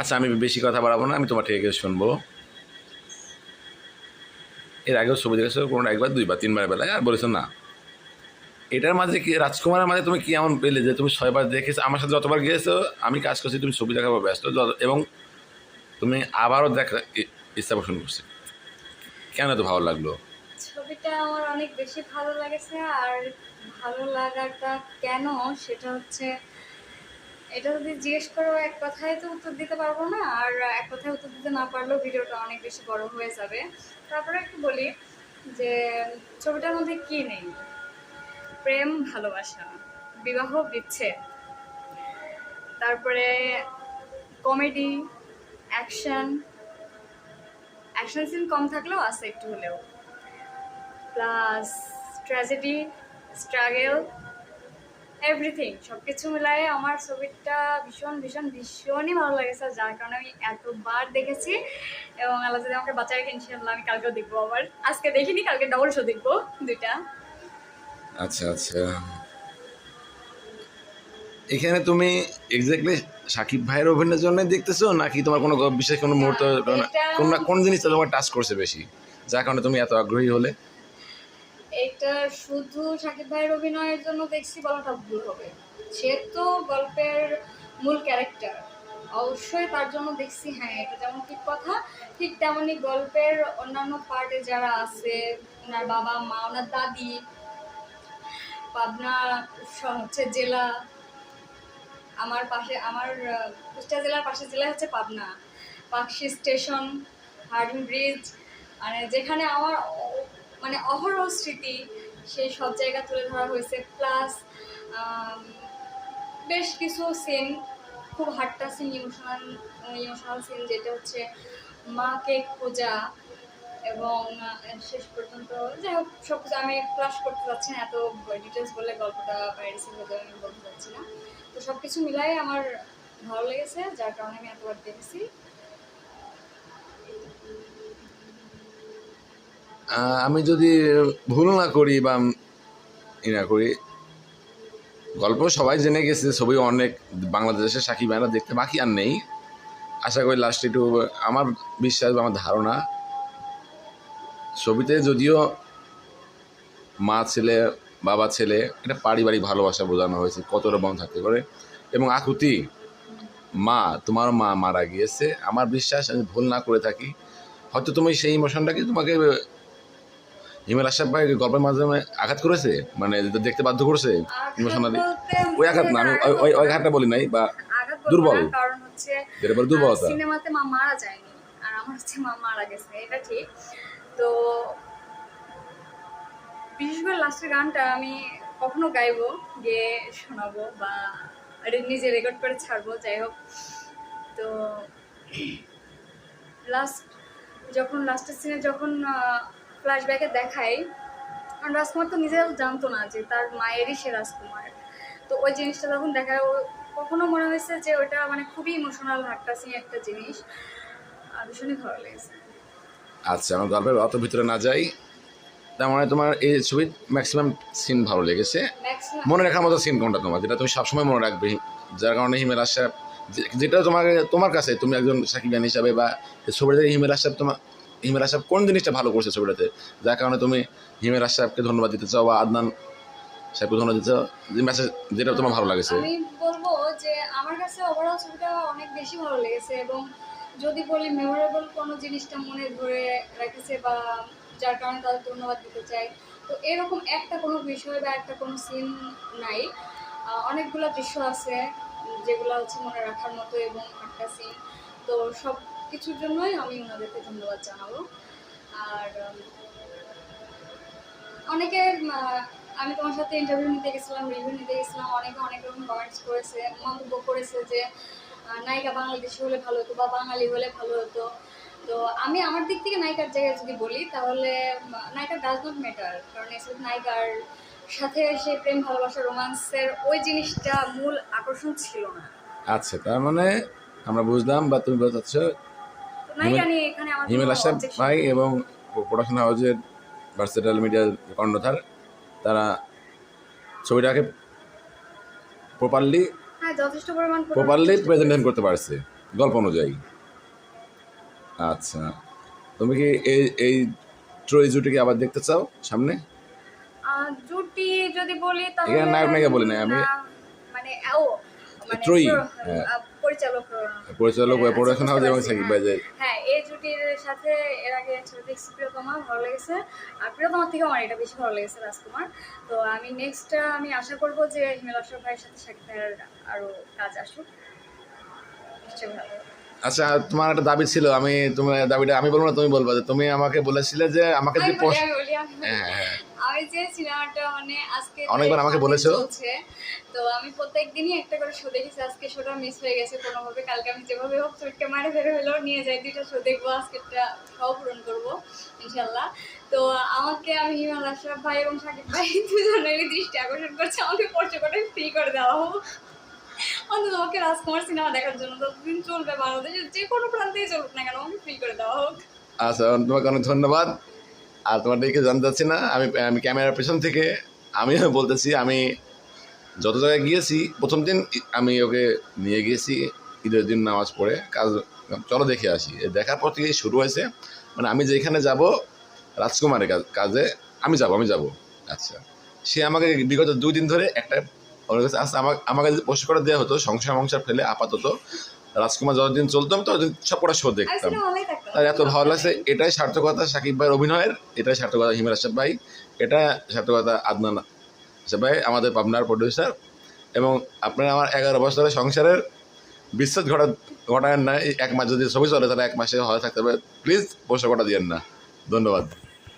আচ্ছা আমি বেশি কথা বাড়াবো না, আমি তোমার থেকে শুনব। এর আগেও ছবি দেখেছ কোনো একবার, দুইবার তিনবার বেলায়, আর বলেছ না। এটার মাঝে কি, রাজকুমারের মাঝে তুমি কি এমন পেলে যে তুমি ছয়বার দেখেছ? আমার সাথে যতবার গিয়েছো, আমি কাজ করছি, তুমি ছবি দেখাবো ব্যস্ত এবং তুমি আবারও দেখা ইচ্ছা পোষণ করছে। কেন তো ভালো লাগল? ছবিটা আমার অনেক বেশি ভালো লেগেছে, আর ভালো লাগাটা কেন? সেটা হচ্ছে এটা যদি জিজ্ঞেস করো এক কথায় তো উত্তর দিতে পারব না, আর এক কথায় উত্তর দিতে না পারলেও ভিডিওটা অনেক বেশি বড় হয়ে যাবে। তারপরে একটু বলি যে, ছবিটার মধ্যে কি নেই? প্রেম, ভালোবাসা, বিবাহ, বিচ্ছেদ। তারপরে কমেডি, অ্যাকশন। অ্যাকশন সিন কম থাকলেও আছে একটু হলেও। Plus tragedy, struggle. এভরিথিং সব কিছু মিলাই আমার ছবিটা ভীষণ ভীষণ ভীষণই ভালো লেগেছে। যার কারণে আমি এতবার দেখেছি এবং আল্লাহ যদি আমাকে বাচ্চা রেখে ইনশাল্লাহ আমি কালকেও দেখব আবার। আজকে দেখিনি কালকে ডবল শো দেখব দুইটা। আচ্ছা আচ্ছা। এখানে তুমি এক্স্যাক্টলি সাকিব ভাইয়ের অভিনয়ের জন্য দেখতেছো নাকি তোমার কোনো বিশেষ কোনো মুহূর্ত কোন কোন জিনিসটা তোমার টাচ করছে বেশি? যার কারণে তুমি এত আগ্রহী হলে? এটা শুধু সাকিব ভাইয়ের অভিনয়ের জন্য দেখছি বলাটা ভুল হবে। সে তো গল্পের মূল ক্যারেক্টার। অবশ্যই তার জন্য দেখছি হ্যাঁ এটা যেমন ঠিক কথা ঠিক তেমনই গল্পের অন্যান্য পার্টে যারা আছে ওনার বাবা মা ওনার দাদি পাবনা হচ্ছে জেলা আমার পাশে আমার আহ, কুষ্টিয়া জেলার পাশে জেলা হচ্ছে Pabna Pakshi station Hardinge bridge মানে যেখানে আমার মানে অহরহ স্মৃতি সেই সব জায়গা তুলে ধরা হয়েছে। প্লাস বেশ কিছু সিন খুব হাট্টা সিন ইমোশনাল ইমোশনাল সিন যেটা হচ্ছে মাকে খোঁজা এবং শেষ পর্যন্ত যাই হোক সব কিছু আমি ক্লাস করতে যাচ্ছি না, এত ডিটেলস বললে গল্পটা হয়ে যাবে, আমি বলতে চাচ্ছি না। তো সব কিছু মিলাই আমার ভালো লেগেছে, যার কারণে আমি এতবার দেখেছি। আমি যদি ভুল না করি বা ই না করি, গল্প সবাই জেনে গেছে, ছবি অনেক বাংলাদেশের সাকিব ভাইরা দেখতে, বাকি আর নেই। আশা করি লাস্টে একটু আমার বিশ্বাস বা আমার ধারণা, ছবিতে যদিও মা ছেলে, বাবা ছেলে, এটা পারিবারিক ভালোবাসা বোঝানো হয়েছে, কতটা বন্ধ থাকতে পারে। এবং আকুতি, মা, তোমার মা মারা গিয়েছে। আমার বিশ্বাস, আমি ভুল না করে থাকি। হয়তো তুমি সেই ইমোশনটাকে তোমাকে হিমেল আশরাফ ভাই গল্পের মাধ্যমে আঘাত করেছে? মানে দেখতে বাধ্য করেছে ইমোশনালি ওই আঘাত না আমি ওই- ওই আঘাতটা বলি নাই বা দুর্বল। কারণ হচ্ছে দুর্বলতা। সিনেমাতে মা মারা যায়নি আর আমার হচ্ছে মা মারা গেছে এটা ঠিক। তো বিশেষ করে লাস্টের গানটা আমি কখনো গাইবো গিয়ে শোনাবো বা নিজে রেকর্ড করে ছাড়বো যাই হোক। তো লাস্ট যখন লাস্টের সিনে যখন ফ্ল্যাশব্যাকে দেখাই। কারণ রাজকুমার তো নিজেও জানতো না যে তার মায়েরই সে রাজকুমার। তো ওই জিনিসটা যখন দেখা ও কখনো মনে হয়েছে যে ওটা মানে খুবই ইমোশনাল হাট্টাসিং একটা জিনিস। আর ভীষণই ভালো লেগেছে। আচ্ছা আমার গল্পের অত ভিতরে না যাই। তার মানে তোমার এই ছবির ম্যাক্সিমাম সিন ভালো লেগেছে। মনে রাখার মতো সিন কোনটা তোমার যেটা তুমি সবসময় মনে রাখবে যার কারণে হিমেল আশরাফ যেটা তোমার তোমার কাছে তুমি একজন সাকিব হিসাবে বা এই ছবিটাতে হিমেল আশরাফ তোমার হিমেল আশরাফ কোন জিনিসটা ভালো করছে ছবিটাতে? যার কারণে তুমি হিমেল আশরাফকে ধন্যবাদ দিতে চাও বা আদনান সাহেবকে ধন্যবাদ দিতে চাও মেসেজ যেটা তোমার ভালো লাগেছে। আমি বলব যে আমার কাছে ওভারঅল ছবিটা অনেক বেশি ভালো লেগেছে এবং যদি বলি মেমোরেবল কোনো জিনিসটা মনে ধরে রেখেছে বা যার কারণে তাদের ধন্যবাদ দিতে চাই, তো এরকম একটা কোনো বিষয় বা একটা কোনো সিন নাই। অনেকগুলো দৃশ্য আছে যেগুলো হচ্ছে মনে রাখার মতো এবং একটা সিন তো সব কিছুর জন্যই আমি ওনাদেরকে ধন্যবাদ জানাব। আর অনেকে আমি তোমার সাথে ইন্টারভিউ নিতে গেছিলাম রিভিউ নিতে গেছিলাম, অনেকে অনেক রকম কমেন্টস করেছে, মন্তব্য করেছে যে নায়িকা বাংলাদেশি হলে ভালো হতো বা বাঙালি হলে ভালো হতো। তো আমি আমার দিক থেকে নায়িকার জায়গায় যদি বলি, তাহলে নায়িকা ডাজ নট ম্যাটার কারণ এসব নায়িকার সাথে সে প্রেম, ভালোবাসা, রোমান্সের ওই জিনিসটা মূল আকর্ষণ ছিল না। আচ্ছা তার মানে আমরা বুঝলাম বা তুমি বোঝাচ্ছ হিমেল objection ভাই এবং প্রোডাকশন হাউসের ভার্সেটাল মিডিয়ার কর্ণধার তারা ছবিটাকে প্রপারলি হ্যাঁ প্রপারলি প্রেজেন্টেশন করতে পারছে গল্প অনুযায়ী। আচ্ছা তুমি কি এই এই ট্রই জুটিকে আবার দেখতে চাও সামনে? জুটি যদি বলি তাহলে এখানে নায়ক নায়িকা বলি নাই, আমি- মানে ও ত্রয়ী, হ্যাঁ। পরিচালক পরিচালক হ্যাঁ, প্রোডাকশন আচ্ছা, হাউস এবং সাকিব ভাই হ্যাঁ এই জুটির সাথে এর আগে দেখছি প্রিয়তমা ভালো লেগেছে। আর প্রিয়তমার থেকে আমার এটা বেশি ভালো লেগেছে রাজকুমার। তো আমি নেক্সট আমি আশা করব যে হিমেল আশরাফ ভাইয়ের সাথে শাকিব ভাইয়ের আরও কাজ আসুক। নিশ্চয়ই ভালো। আচ্ছা তোমার একটা দাবি ছিল আমি তোমার দাবিটা আমি বলব না তুমি বলবা যে তুমি আমাকে বলেছিলে যে আমাকে পোস্ট আমি বলি। হ্যাঁ হ্যাঁ। আমি যে সিনেমাটা মানে আজকে অনেকবার আমাকে বলেছ। তো আমি প্রত্যেক দিনই একটা করে শো দেখেছি। আজকে শোটা মিস হয়ে গেছে কোনোভাবে। কালকে আমি যেভাবে হোক চোটকে মারে ফেরে হলেও নিয়ে যাই। দুইটা শো দেখব। আজকেরটা সব পূরণ করব ইনশাল্লাহ তো আমাকে আমি হিমাল আশরাফ ভাই এবং সাকিব ভাই দুজনেরই দৃষ্টি আকর্ষণ করছে। আমাকে করে ফ্রি করে দেওয়া হোক। অন্তত আমাকে রাজকুমার সিনেমা দেখার জন্য ততদিন চলবে বাংলাদেশে, যে কোনো প্রান্তেই চলুক না কেন, আমাকে ফ্রি করে দেওয়া হোক। আচ্ছা তোমাকে অনেক ধন্যবাদ। আর তোমার দেখে জানতে চাচ্ছি না, আমি আমি ক্যামেরার পেছন থেকে, আমিও বলতেছি, আমি যত জায়গায় গিয়েছি প্রথম দিন আমি ওকে নিয়ে গিয়েছি ঈদের দিন নামাজ পড়ে কাজ চলো দেখে আসি। দেখার পর থেকেই শুরু হয়েছে মানে আমি যেখানে যাব রাজকুমারের কাজ- আমি যাব আমি যাব। আচ্ছা। সে আমাকে বিগত দুই দিন ধরে একটা ওর কাছে আচ্ছা আমাকে আমাকে যদি করে দেওয়া হতো সংসার মংসার ফেলে আপাতত রাজকুমার যতদিন চলতাম ততদিন সব কটা শো দেখতাম। তার এত ভালো লাগছে এটাই সার্থকতা সাকিব ভাইয়ের অভিনয়ের এটাই সার্থকতা হিমের আশাফ ভাই এটা সার্থকতা আদনান ভাই আমাদের পাবনার প্রডিউসার এবং আপনারা আমার এগারো বছরের সংসারের বিশ্বাস ঘটা ঘটায় না। এক মাস যদি ছবি চলে, তাহলে এক মাসে হয়ে থাকতে হবে প্লিজ পয়সা ঘটা দিয়েন না। ধন্যবাদ।